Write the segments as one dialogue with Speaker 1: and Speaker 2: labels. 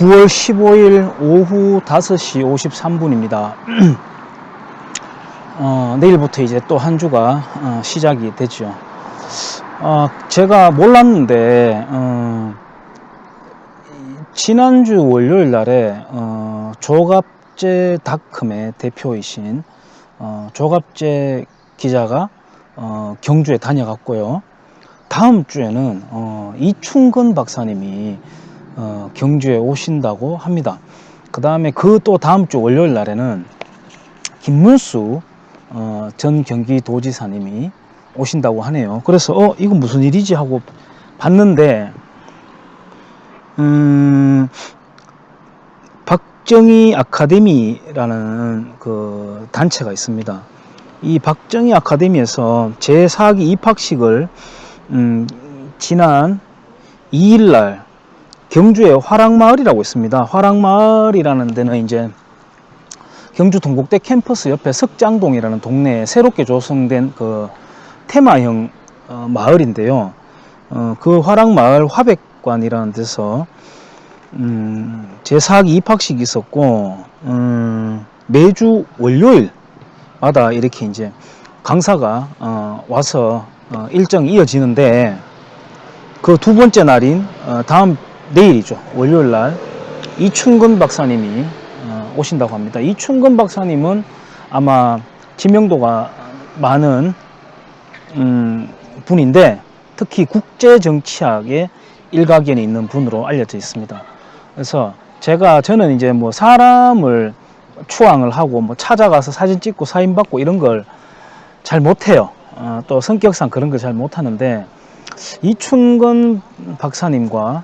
Speaker 1: 9월 15일 오후 5시 53분입니다. 어, 내일부터 이제 또 한 주가 어, 시작이 되죠. 어, 제가 몰랐는데 어, 이- 지난주 월요일 날에 어, 조갑제닷컴의 대표이신 어, 조갑제 기자가 어, 경주에 다녀갔고요. 다음 주에는 어, 이충근 박사님이 어, 경주에 오신다고 합니다. 그 다음에 그 또 다음 주 월요일 날에는 김문수 어, 전 경기도지사님이 오신다고 하네요. 그래서 어 이건 무슨 일이지 하고 봤는데 음, 박정희 아카데미라는 그 단체가 있습니다. 이 박정희 아카데미에서 제4기 입학식을 음, 지난 2일 날 경주에 화랑마을이라고 있습니다. 화랑마을이라는 데는 이제 경주 동국대 캠퍼스 옆에 석장동이라는 동네에 새롭게 조성된 그 테마형 어, 마을인데요. 어, 그 화랑마을 화백관이라는 데서 음, 제4기 입학식이 있었고 음, 매주 월요일마다 이렇게 이제 강사가 어, 와서 어, 일정이 이어지는데 그 두 번째 날인 어, 다음 내일이죠 월요일 날 이충근 박사님이 어, 오신다고 합니다. 이충근 박사님은 아마 지명도가 많은 음, 분인데 특히 국제 정치학의 일가견이 있는 분으로 알려져 있습니다. 그래서 제가 저는 이제 뭐 사람을 추앙을 하고 뭐 찾아가서 사진 찍고 사인 받고 이런 걸 잘 못해요. 어, 또 성격상 그런 걸 잘 못하는데 이충근 박사님과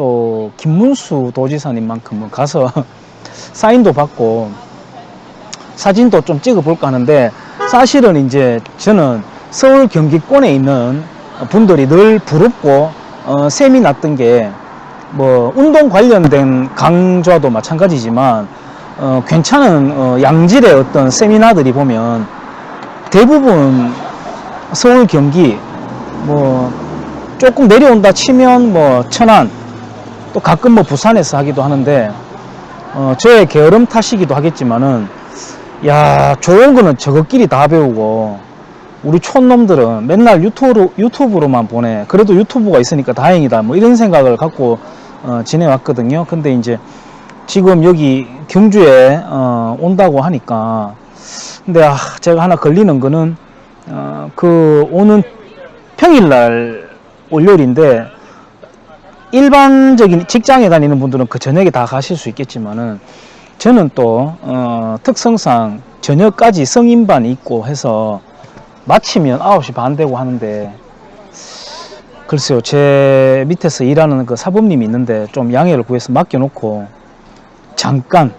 Speaker 1: 또 김문수 도지사님만큼은 가서 사인도 받고 사진도 좀 찍어 볼까 하는데 사실은 이제 저는 서울 경기권에 있는 분들이 늘 부럽고 어, 셈이 났던 게 뭐 운동 관련된 강좌도 마찬가지지만 어, 괜찮은 어, 양질의 어떤 세미나들이 보면 대부분 서울 경기 뭐 조금 내려온다 치면 뭐 천안 또 가끔 뭐 부산에서 하기도 하는데 어, 저의 게으름 탓이기도 하겠지만은 야 좋은 거는 저것끼리 다 배우고 우리 촌놈들은 맨날 유튜브로, 유튜브로만 보내. 그래도 유튜브가 있으니까 다행이다. 뭐 이런 생각을 갖고 어, 지내왔거든요. 근데 이제 지금 여기 경주에 어, 온다고 하니까 근데 아, 제가 하나 걸리는 거는 어, 그 오는 평일날 월요일인데 일반적인 직장에 다니는 분들은 그 저녁에 다 가실 수 있겠지만은 저는 또 어, 특성상 저녁까지 성인반이 있고 해서 마치면 9시 반 되고 하는데 글쎄요 제 밑에서 일하는 그 사범님이 있는데 좀 양해를 구해서 맡겨놓고 잠깐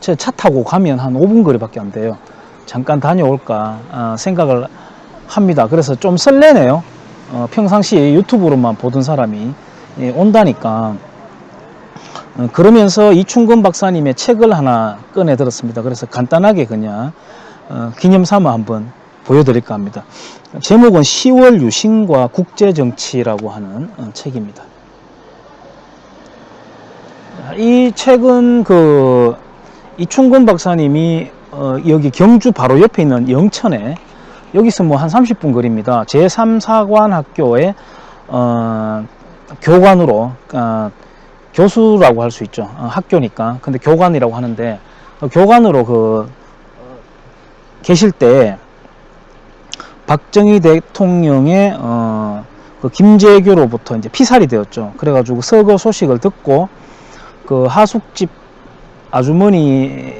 Speaker 1: 제 차 타고 가면 한 5분 거리밖에 안 돼요. 잠깐 다녀올까 어, 생각을 합니다. 그래서 좀 설레네요. 어, 평상시에 유튜브로만 보던 사람이. 예, 온다니까 어, 그러면서 이충근 박사님의 책을 하나 꺼내 들었습니다. 그래서 간단하게 그냥 어, 기념 삼아 한번 보여드릴까 합니다. 제목은 10월 유신과 국제정치라고 하는 어, 책입니다. 이 책은 그 이충근 박사님이 어, 여기 경주 바로 옆에 있는 영천에 여기서 뭐 한 30분 거리입니다. 제3사관 학교의 어, 교관으로 어, 교수라고 할 수 있죠. 어, 학교니까. 근데 교관이라고 하는데 어, 교관으로 그 어, 계실 때 박정희 대통령의 어, 그 김재규로부터 이제 피살이 되었죠. 그래가지고 서거 소식을 듣고 그 하숙집 아주머니에게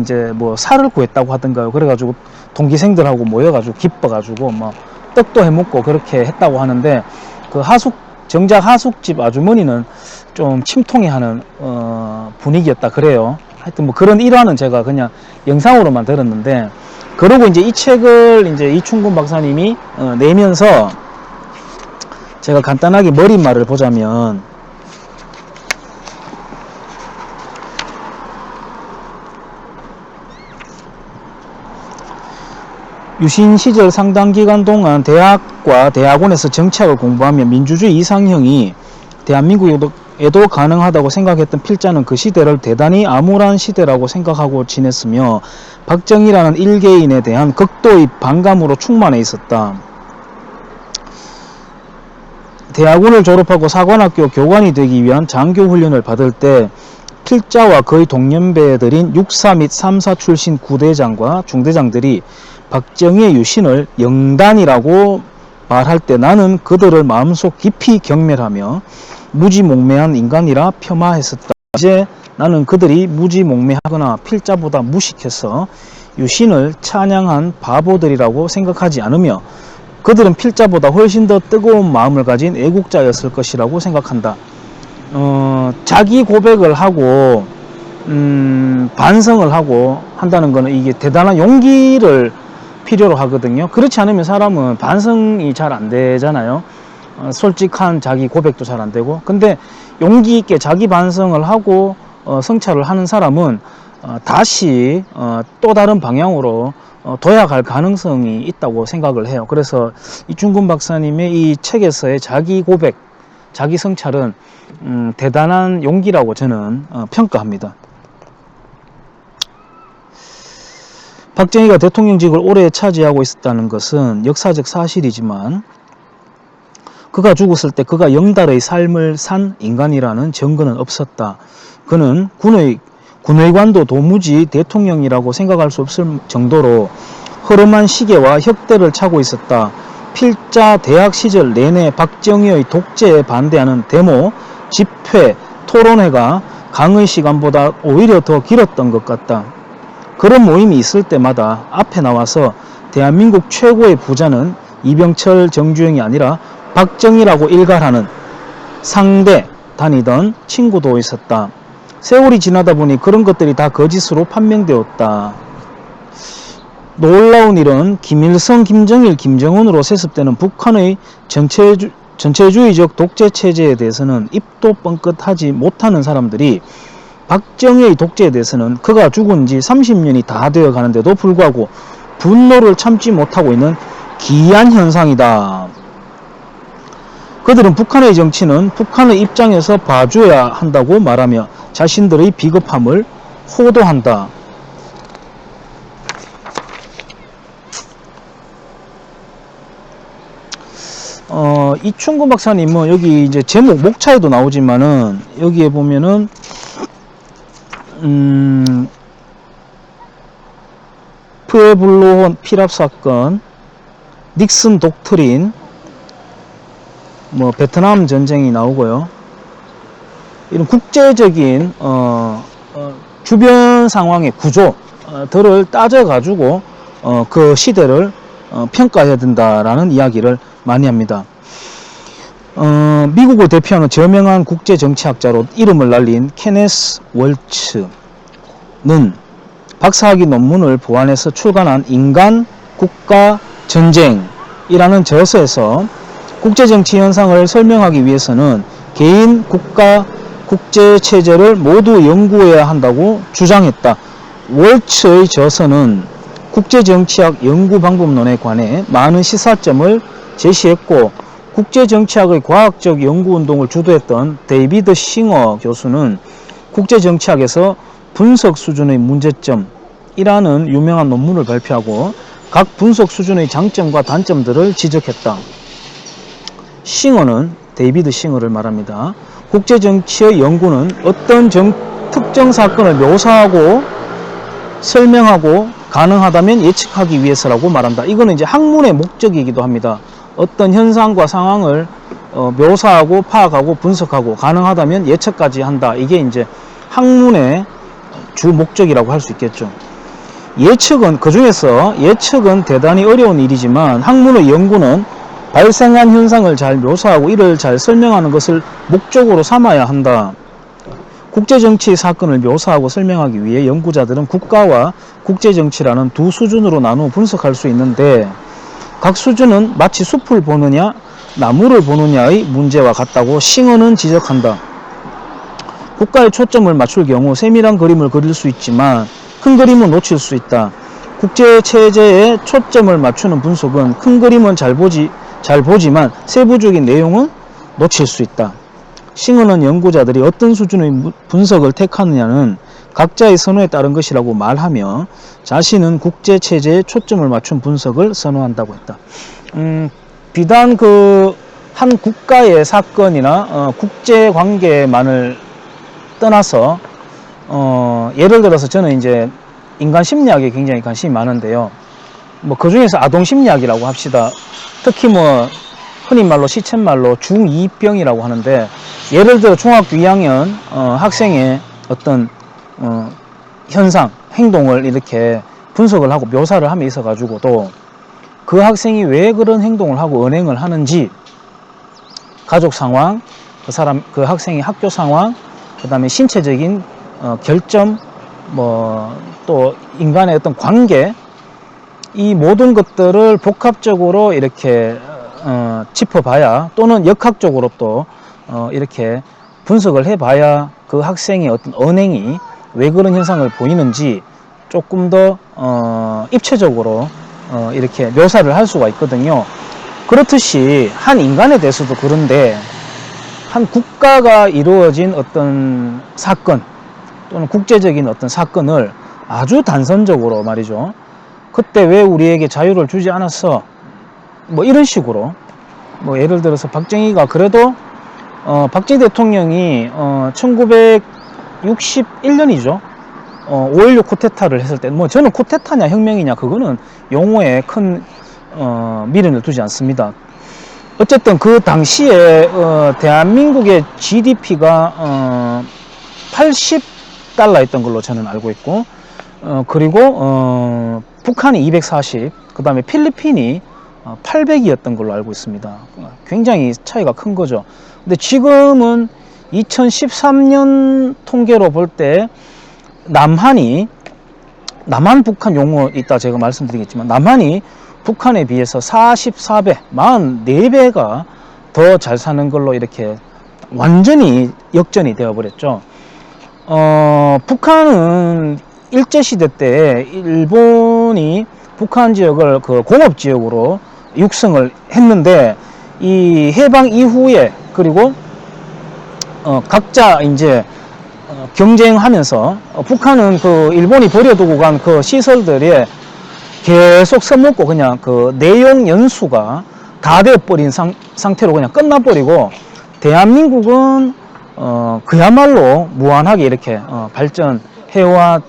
Speaker 1: 이제 뭐 살을 구했다고 하던가요. 그래가지고 동기생들하고 모여가지고 기뻐가지고 뭐 떡도 해먹고 그렇게 했다고 하는데 그 하숙 정작 하숙집 아주머니는 좀 침통해하는 어, 분위기였다 그래요. 하여튼 뭐 그런 일화는 제가 그냥 영상으로만 들었는데 그러고 이제 이 책을 이제 이충근 박사님이 어, 내면서 제가 간단하게 머릿말을 보자면 유신 시절 상당 기간 동안 대학과 대학원에서 정치학을 공부하며 민주주의 이상형이 대한민국의 에도 가능하다고 생각했던 필자는 그 시대를 대단히 암울한 시대라고 생각하고 지냈으며 박정희라는 일개인에 대한 극도의 반감으로 충만해 있었다. 대학원을 졸업하고 사관학교 교관이 되기 위한 장교 훈련을 받을 때 필자와 거의 동년배들인 육사 및 삼사 출신 구대장과 중대장들이 박정희의 유신을 영단이라고 말할 때 나는 그들을 마음속 깊이 경멸하며 무지몽매한 인간이라 폄하했었다. 이제 나는 그들이 무지몽매하거나 필자보다 무식해서 유신을 찬양한 바보들이라고 생각하지 않으며 그들은 필자보다 훨씬 더 뜨거운 마음을 가진 애국자였을 것이라고 생각한다. 어, 자기 고백을 하고 음, 반성을 하고 한다는 것은 이게 대단한 용기를 필요로 하거든요. 그렇지 않으면 사람은 반성이 잘 안 되잖아요. 어, 솔직한 자기 고백도 잘 안 되고. 근데 용기 있게 자기 반성을 하고 어, 성찰을 하는 사람은 어, 다시 어, 또 다른 방향으로 어, 도약할 가능성이 있다고 생각을 해요. 그래서 이중근 박사님의 이 책에서의 자기 고백, 자기 성찰은 음, 대단한 용기라고 저는 어, 평가합니다. 박정희가 대통령직을 오래 차지하고 있었다는 것은 역사적 사실이지만 그가 죽었을 때 그가 영달의 삶을 산 인간이라는 증거는 없었다. 그는 군의 군의관도 도무지 대통령이라고 생각할 수 없을 정도로 흐름한 시계와 혁대를 차고 있었다. 필자 대학 시절 내내 박정희의 독재에 반대하는 데모, 집회, 토론회가 강의 시간보다 오히려 더 길었던 것 같다. 그런 모임이 있을 때마다 앞에 나와서 대한민국 최고의 부자는 이병철 정주영이 아니라 박정희라고 일갈하는 상대 다니던 친구도 있었다. 세월이 지나다 보니 그런 것들이 다 거짓으로 판명되었다. 놀라운 일은 김일성, 김정일, 김정은으로 세습되는 북한의 전체주, 전체주의적 독재 체제에 대해서는 입도 뻥끗하지 못하는 사람들이 박정희의 독재에 대해서는 그가 죽은 지 30년이 다 되어 가는데도 불구하고 분노를 참지 못하고 있는 기이한 현상이다. 그들은 북한의 정치는 북한의 입장에서 봐줘야 한다고 말하며 자신들의 비겁함을 호도한다. 어, 이충근 박사님은 여기 이제 제목 목차에도 나오지만은 여기에 보면은 음, 푸에블로 피랍 사건, 닉슨 독트린, 뭐 베트남 전쟁이 나오고요. 이런 국제적인 어, 어, 주변 상황의 구조들을 따져 가지고 어, 그 시대를 어, 평가해야 된다라는 이야기를 많이 합니다. 어, 미국을 대표하는 저명한 국제 정치학자로 이름을 날린 케네스 월츠는 박사학위 논문을 보완해서 출간한 인간 국가 전쟁이라는 저서에서 국제 정치 현상을 설명하기 위해서는 개인 국가 국제 체제를 모두 연구해야 한다고 주장했다. 월츠의 저서는 국제 정치학 연구 방법론에 관해 많은 시사점을 제시했고 국제 정치학의 과학적 연구 운동을 주도했던 데이비드 싱어 교수는 국제 정치학에서 분석 수준의 문제점이라는 유명한 논문을 발표하고 각 분석 수준의 장점과 단점들을 지적했다. 싱어는 데이비드 싱어를 말합니다. 국제 정치의 연구는 어떤 정, 특정 사건을 묘사하고 설명하고 가능하다면 예측하기 위해서라고 말한다. 이거는 이제 학문의 목적이기도 합니다. 어떤 현상과 상황을 어, 묘사하고 파악하고 분석하고 가능하다면 예측까지 한다. 이게 이제 학문의 주 목적이라고 할 수 있겠죠. 예측은 그 중에서 예측은 대단히 어려운 일이지만 학문의 연구는 발생한 현상을 잘 묘사하고 이를 잘 설명하는 것을 목적으로 삼아야 한다. 국제정치 사건을 묘사하고 설명하기 위해 연구자들은 국가와 국제정치라는 두 수준으로 나누어 분석할 수 있는데 각 수준은 마치 숲을 보느냐 나무를 보느냐의 문제와 같다고 싱어는 지적한다. 국가에 초점을 맞출 경우 세밀한 그림을 그릴 수 있지만 큰 그림은 놓칠 수 있다. 국제 체제에 초점을 맞추는 분석은 큰 그림은 잘 보지 잘 보지만 세부적인 내용은 놓칠 수 있다. 싱어는 연구자들이 어떤 수준의 무- 분석을 택하느냐는 각자의 선호에 따른 것이라고 말하며 자신은 국제 체제에 초점을 맞춘 분석을 선호한다고 했다. 음, 비단 그 한 국가의 사건이나 어, 국제 관계만을 떠나서 어, 예를 들어서 저는 이제 인간 심리학에 굉장히 관심이 많은데요. 뭐 그 중에서 아동 심리학이라고 합시다. 특히 뭐 흔히 말로 시쳇말로 중2병이라고 하는데 예를 들어 중학교 2학년 어, 학생의 어떤 어, 현상, 행동을 이렇게 분석을 하고 묘사를 함에 있어 가지고도 그 학생이 왜 그런 행동을 하고 언행을 하는지 가족 상황, 그 사람 그 학생의 학교 상황, 그 다음에 신체적인 어, 결점, 뭐 또 인간의 어떤 관계 이 모든 것들을 복합적으로 이렇게 어, 짚어봐야 또는 역학적으로 또 어, 이렇게 분석을 해봐야 그 학생의 어떤 언행이 왜 그런 현상을 보이는지 조금 더 어, 입체적으로 어, 이렇게 묘사를 할 수가 있거든요. 그렇듯이 한 인간에 대해서도 그런데 한 국가가 이루어진 어떤 사건 또는 국제적인 어떤 사건을 아주 단선적으로 말이죠. 그때 왜 우리에게 자유를 주지 않았어? 뭐 이런 식으로 뭐 예를 들어서 박정희가 그래도 어, 박정희 대통령이 어, 1961년이죠. 어, 5.16 쿠데타를 했을 때, 뭐 저는 쿠데타냐 혁명이냐 그거는 용어에 큰 어, 미련을 두지 않습니다. 어쨌든 그 당시에 어, 대한민국의 GDP가 어, 80달러였던 걸로 저는 알고 있고, 어, 그리고 어, 북한이 240, 그 다음에 필리핀이 800이었던 걸로 알고 있습니다. 굉장히 차이가 큰 거죠. 근데 지금은 2013년 통계로 볼 때 남한이 남한 북한 용어 있다 제가 말씀드리겠지만 남한이 북한에 비해서 44배, 44배가 더 잘 사는 걸로 이렇게 완전히 역전이 되어 버렸죠. 어, 북한은 일제시대 때 일본이 북한 지역을 그 공업 지역으로 육성을 했는데 이 해방 이후에 그리고 어, 각자 이제 어, 경쟁하면서 어, 북한은 그 일본이 버려두고 간 그 시설들에 계속 써먹고 그냥 그 내용 연수가 다 되어버린 상, 상태로 그냥 끝나버리고 대한민국은 어, 그야말로 무한하게 이렇게 어, 발전해왔으면서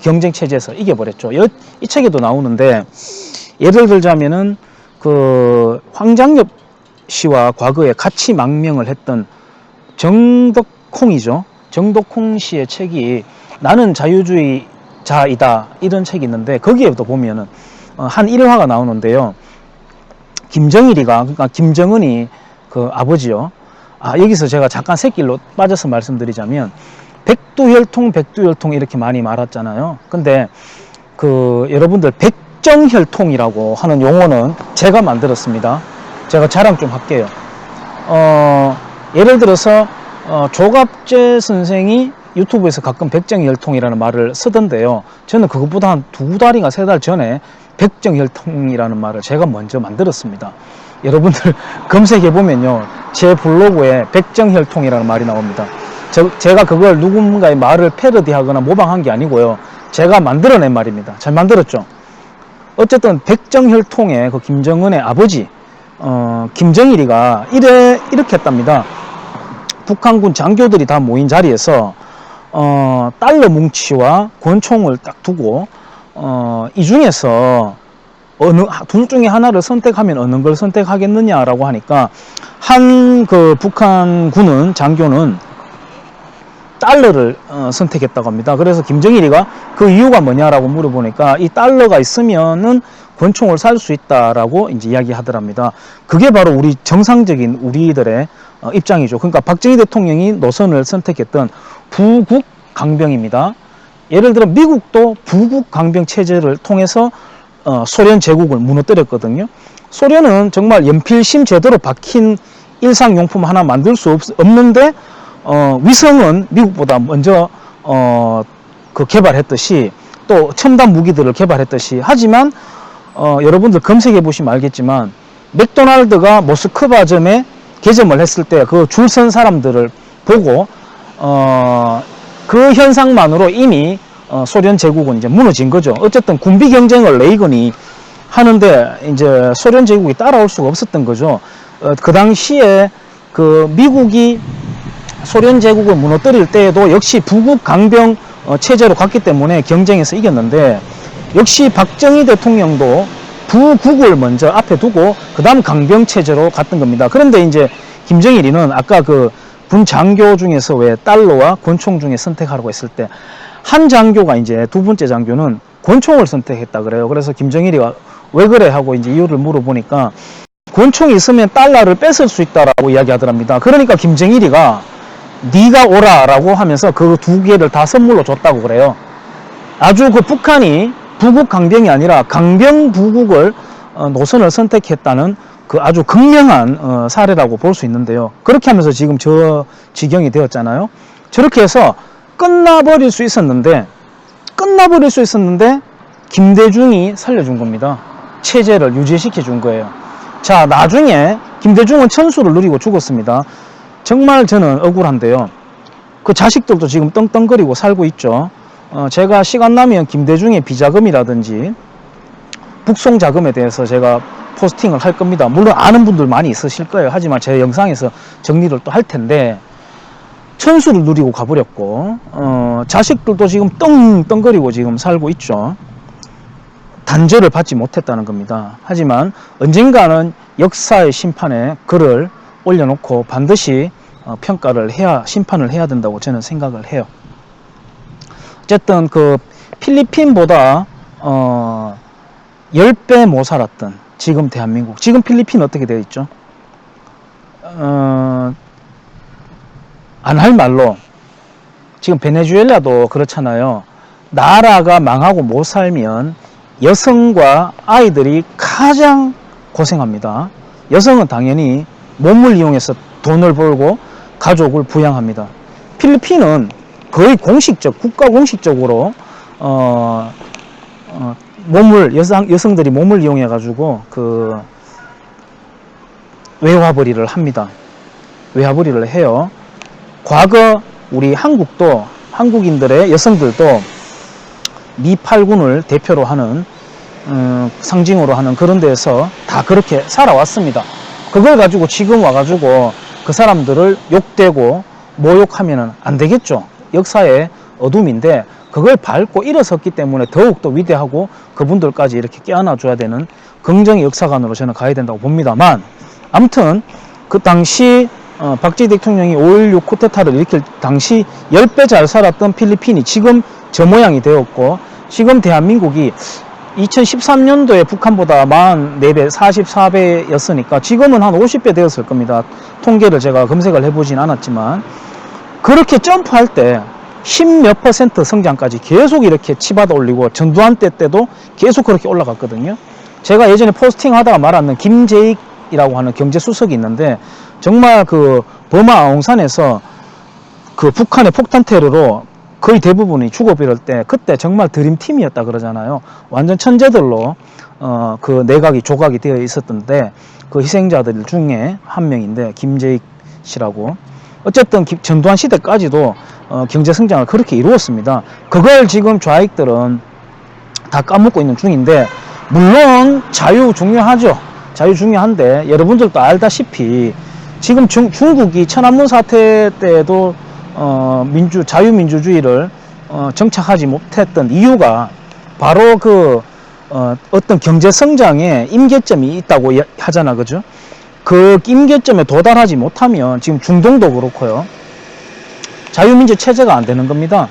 Speaker 1: 경쟁 체제에서 이겨버렸죠. 여- 이 책에도 나오는데 예를 들자면은 그 황장엽 씨와 과거에 같이 망명을 했던 정덕콩이죠. 정덕콩 씨의 책이 나는 자유주의자이다 이런 책이 있는데 거기에도 보면은 어, 한 일화가 나오는데요. 김정일이가 그러니까 김정은이 그 아버지요. 아 여기서 제가 잠깐 새길로 빠져서 말씀드리자면 백두혈통 백두혈통 이렇게 많이 말았잖아요. 근데 그 여러분들 백정혈통이라고 하는 용어는 제가 만들었습니다. 제가 자랑 좀 할게요. 어, 예를 들어서 어, 조갑재 선생이 유튜브에서 가끔 백정혈통이라는 말을 쓰던데요. 저는 그것보다 한 두 달인가 세 달 전에 백정혈통이라는 말을 제가 먼저 만들었습니다. 여러분들 검색해 보면요. 제 블로그에 백정혈통이라는 말이 나옵니다. 저, 제가 그걸 누군가의 말을 패러디하거나 모방한 게 아니고요. 제가 만들어낸 말입니다. 잘 만들었죠? 어쨌든 백정혈통의 그 김정은의 아버지 어, 김정일이가 이래 이렇게 했답니다. 북한군 장교들이 다 모인 자리에서 어, 달러 뭉치와 권총을 딱 두고 어, 이 중에서 어느 둘 중에 하나를 선택하면 어느 걸 선택하겠느냐라고 하니까 한 그 북한군은 장교는 달러를 어, 선택했다고 합니다. 그래서 김정일이가 그 이유가 뭐냐라고 물어보니까 이 달러가 있으면은 권총을 살 수 있다라고 이제 이야기하더랍니다. 그게 바로 우리 정상적인 우리들의 어, 입장이죠. 그러니까 박정희 대통령이 노선을 선택했던 부국 강병입니다. 예를 들어 미국도 부국 강병 체제를 통해서 어, 소련 제국을 무너뜨렸거든요. 소련은 정말 연필심 제대로 박힌 일상용품 하나 만들 수 없, 없는데 어, 위성은 미국보다 먼저 어, 그 개발했듯이 또 첨단 무기들을 개발했듯이 하지만 어, 여러분들 검색해 보시면 알겠지만 맥도날드가 모스크바점에 개점을 했을 때 그 줄 선 사람들을 보고 어, 그 현상만으로 이미 어, 소련 제국은 이제 무너진 거죠. 어쨌든 군비 경쟁을 레이건이 하는데 이제 소련 제국이 따라올 수가 없었던 거죠. 어, 그 당시에 그 미국이 소련 제국을 무너뜨릴 때에도 역시 부국 강병 어, 체제로 갔기 때문에 경쟁에서 이겼는데 역시 박정희 대통령도 부국을 먼저 앞에 두고 그 다음 강병 체제로 갔던 겁니다. 그런데 이제 김정일이는 아까 그 분장교 중에서 왜 달러와 권총 중에 선택하라고 했을 때 한 장교가 이제 두 번째 장교는 권총을 선택했다 그래요. 그래서 김정일이가 왜 그래 하고 이제 이유를 물어보니까 권총이 있으면 달러를 뺏을 수 있다라고 이야기하더랍니다. 그러니까 김정일이가 네가 오라라고 하면서 그 두 개를 다 선물로 줬다고 그래요. 아주 그 북한이 부국 강병이 아니라 강병 부국을 어, 노선을 선택했다는 그 아주 극명한 어, 사례라고 볼 수 있는데요. 그렇게 하면서 지금 저 지경이 되었잖아요. 저렇게 해서 끝나버릴 수 있었는데 끝나버릴 수 있었는데 김대중이 살려준 겁니다. 체제를 유지시켜 준 거예요. 자 나중에 김대중은 천수를 누리고 죽었습니다. 정말 저는 억울한데요. 그 자식들도 지금 떵떵거리고 살고 있죠. 어, 제가 시간 나면 김대중의 비자금이라든지 북송 자금에 대해서 제가 포스팅을 할 겁니다. 물론 아는 분들 많이 있으실 거예요. 하지만 제 영상에서 정리를 또 할 텐데 천수를 누리고 가버렸고 어, 자식들도 지금 떵떵거리고 지금 살고 있죠. 단죄를 받지 못했다는 겁니다. 하지만 언젠가는 역사의 심판에 글을 올려놓고 반드시 어, 평가를 해야 심판을 해야 된다고 저는 생각을 해요. 어쨌든 그 필리핀보다 어 10배 못 살았던 지금 대한민국 지금 필리핀 어떻게 되어 있죠? 어, 안 할 말로 지금 베네수엘라도 그렇잖아요. 나라가 망하고 못 살면 여성과 아이들이 가장 고생합니다. 여성은 당연히 몸을 이용해서 돈을 벌고 가족을 부양합니다. 필리핀은 거의 공식적, 국가 공식적으로, 어, 어, 몸을, 여성, 여성들이 몸을 이용해 가지고, 그, 외화벌이를 합니다. 외화벌이를 해요. 과거 우리 한국도, 한국인들의 여성들도 미팔군을 대표로 하는, 음, 상징으로 하는 그런 데에서 다 그렇게 살아왔습니다. 그걸 가지고 지금 와가지고 그 사람들을 욕되고 모욕하면은 안 되겠죠. 역사의 어둠인데 그걸 밟고 일어섰기 때문에 더욱더 위대하고 그분들까지 이렇게 껴안아줘야 되는 긍정의 역사관으로 저는 가야 된다고 봅니다만 아무튼 그 당시 어, 박지 대통령이 5.16 쿠데타를 일으킬 당시 10배 잘 살았던 필리핀이 지금 저 모양이 되었고 지금 대한민국이 2013년도에 북한보다 44배, 44배였으니까 지금은 한 50배 되었을 겁니다. 통계를 제가 검색을 해보진 않았지만 그렇게 점프할 때 10몇 퍼센트 성장까지 계속 이렇게 치받아 올리고 전두환 때 때도 계속 그렇게 올라갔거든요. 제가 예전에 포스팅 하다가 말았는 김재익이라고 하는 경제수석이 있는데 정말 그 버마 아웅산에서 그 북한의 폭탄 테러로 거의 대부분이 죽어버릴 때 그때 정말 드림팀이었다 그러잖아요. 완전 천재들로 어, 그 내각이 조각이 되어 있었던데 그 희생자들 중에 한 명인데 김재익 씨라고 어쨌든 기- 전두환 시대까지도 어, 경제 성장을 그렇게 이루었습니다. 그걸 지금 좌익들은 다 까먹고 있는 중인데 물론 자유 중요하죠. 자유 중요한데 여러분들도 알다시피 지금 중, 중국이 천안문 사태 때도 어, 민주 자유민주주의를 어, 정착하지 못했던 이유가 바로 그 어, 어떤 경제 성장에 임계점이 있다고 이- 하잖아, 그죠? 그 임계점에 도달하지 못하면 지금 중동도 그렇고요. 자유민주 체제가 안 되는 겁니다.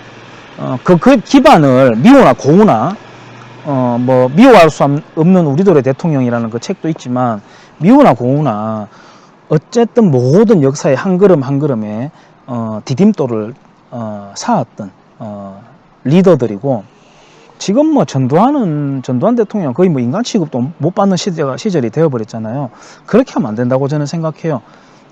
Speaker 1: 어, 그, 그 기반을 미우나 고우나 어, 뭐 미워할 수 없- 없는 우리들의 대통령이라는 그 책도 있지만 미우나 고우나 어쨌든 모든 역사의 한 걸음 한 걸음에 어, 디딤돌을 어, 쌓았던 어, 리더들이고 지금 뭐 전두환은 전두환 대통령 거의 뭐 인간 취급도 못 받는 시대가 시절이 되어버렸잖아요. 그렇게 하면 안 된다고 저는 생각해요.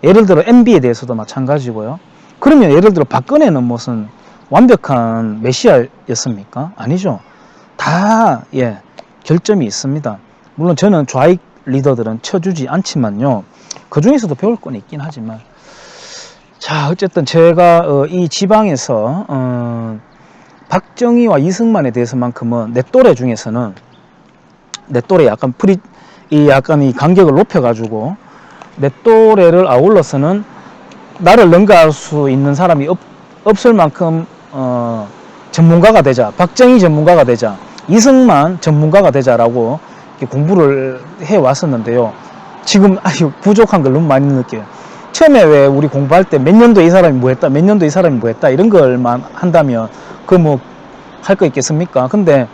Speaker 1: 예를 들어 MB에 대해서도 마찬가지고요. 그러면 예를 들어 박근혜는 무슨 완벽한 메시아였습니까? 아니죠. 다 예, 결점이 있습니다. 물론 저는 좌익 리더들은 쳐주지 않지만요. 그 중에서도 배울 건 있긴 하지만 자 어쨌든 제가 어, 이 지방에서 어, 박정희와 이승만에 대해서만큼은 내 또래 중에서는 내 또래 약간 프리 이 약간 이 간격을 높여가지고 내 또래를 아울러서는 나를 능가할 수 있는 사람이 없, 없을 만큼 어, 전문가가 되자 박정희 전문가가 되자 이승만 전문가가 되자라고 공부를 해 왔었는데요. 지금 아유 부족한 걸 너무 많이 느껴요. 처음에 왜 우리 공부할 때 몇 년도에 이 사람이 뭐 했다, 몇 년도에 이 사람이 뭐 했다 이런 걸만 한다면 그 뭐 할 거 있겠습니까? 근데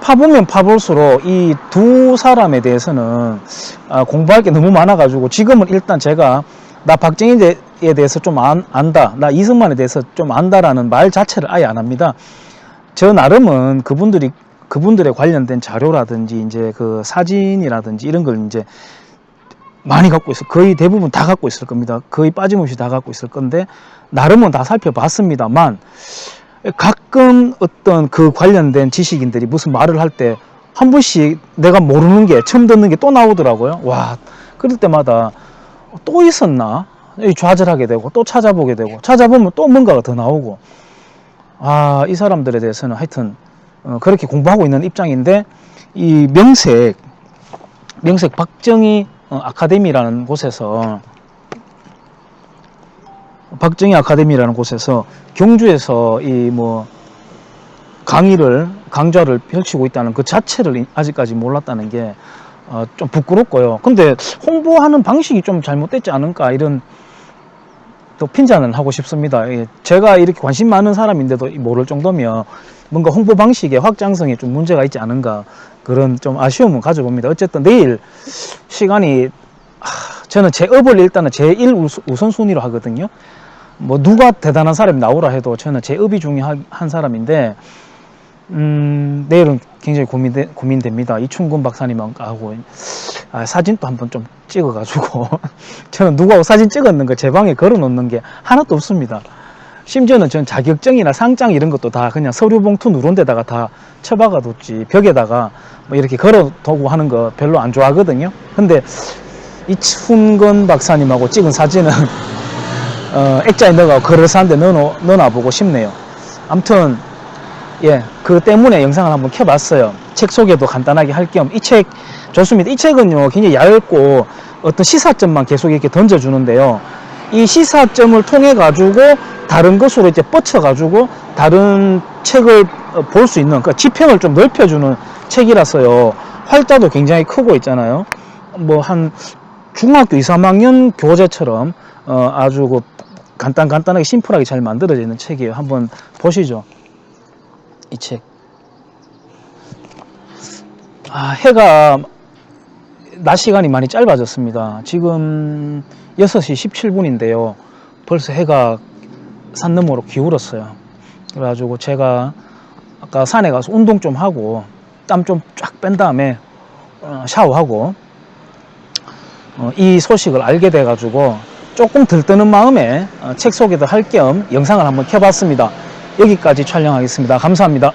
Speaker 1: 파보면 파볼수록 이 두 사람에 대해서는 아, 공부할 게 너무 많아가지고 지금은 일단 제가 나 박정희에 대해서 좀 안, 안다, 나 이승만에 대해서 좀 안다라는 말 자체를 아예 안 합니다. 저 나름은 그분들이 그분들에 관련된 자료라든지 이제 그 사진이라든지 이런 걸 이제 많이 갖고 있어 거의 대부분 다 갖고 있을 겁니다. 거의 빠짐없이 다 갖고 있을 건데 나름은 다 살펴봤습니다만 가끔 어떤 그 관련된 지식인들이 무슨 말을 할 때 한 번씩 내가 모르는 게 처음 듣는 게 또 나오더라고요. 와 그럴 때마다 또 있었나 이 좌절하게 되고 또 찾아보게 되고 찾아보면 또 뭔가가 더 나오고 아 이 사람들에 대해서는 하여튼 어, 그렇게 공부하고 있는 입장인데 이 명색 명색 박정희 어, 아카데미라는 곳에서 박정희 아카데미라는 곳에서 경주에서 이 뭐 강의를 강좌를 펼치고 있다는 그 자체를 이- 아직까지 몰랐다는 게 어, 좀 부끄럽고요. 근데 홍보하는 방식이 좀 잘못됐지 않은가 이런 또 핀잔은 하고 싶습니다. 예, 제가 이렇게 관심 많은 사람인데도 모를 정도면 뭔가 홍보 방식의 확장성에 좀 문제가 있지 않은가 그런 좀 아쉬움은 가져봅니다. 어쨌든 내일 시간이 하, 저는 제 업을 일단은 제일 우선순위로 하거든요. 뭐 누가 대단한 사람이 나오라 해도 저는 제 업이 중요한 한 사람인데 음, 내일은 굉장히 고민돼, 고민됩니다. 이충근 박사님하고 아, 사진도 한번 좀 찍어가지고 저는 누구하고 사진 찍었는 거 제 방에 걸어놓는 게 하나도 없습니다. 심지어는 전 자격증이나 상장 이런 것도 다 그냥 서류 봉투 누런 데다가 다 처박아 뒀지 벽에다가 뭐 이렇게 걸어 두고 하는 거 별로 안 좋아하거든요. 근데 이충근 박사님하고 찍은 사진은 어, 액자에 넣어 그럴싸한데 넣어, 넣어보고 싶네요. 아무튼 예, 그 때문에 영상을 한번 켜봤어요. 책 소개도 간단하게 할 겸 이 책 좋습니다. 이 책은요 굉장히 얇고 어떤 시사점만 계속 이렇게 던져주는데요. 이 시사점을 통해 가지고 다른 것으로 이제 뻗쳐 가지고 다른 책을 볼 수 있는 그 지평을 좀 넓혀주는 책이라서요. 활자도 굉장히 크고 있잖아요. 뭐 한 중학교 2, 3학년 교재처럼 어, 아주 그 간단 간단하게 심플하게 잘 만들어져 있는 책이에요. 한번 보시죠. 이 책. 아, 해가 낮 시간이 많이 짧아졌습니다. 지금 6시 17분인데요. 벌써 해가 산 너머로 기울었어요. 그래가지고 제가 아까 산에 가서 운동 좀 하고 땀 좀 쫙 뺀 다음에 어, 샤워하고 어, 이 소식을 알게 돼가지고 조금 들뜨는 마음에 어, 책 소개도 할 겸 영상을 한번 켜봤습니다. 여기까지 촬영하겠습니다. 감사합니다.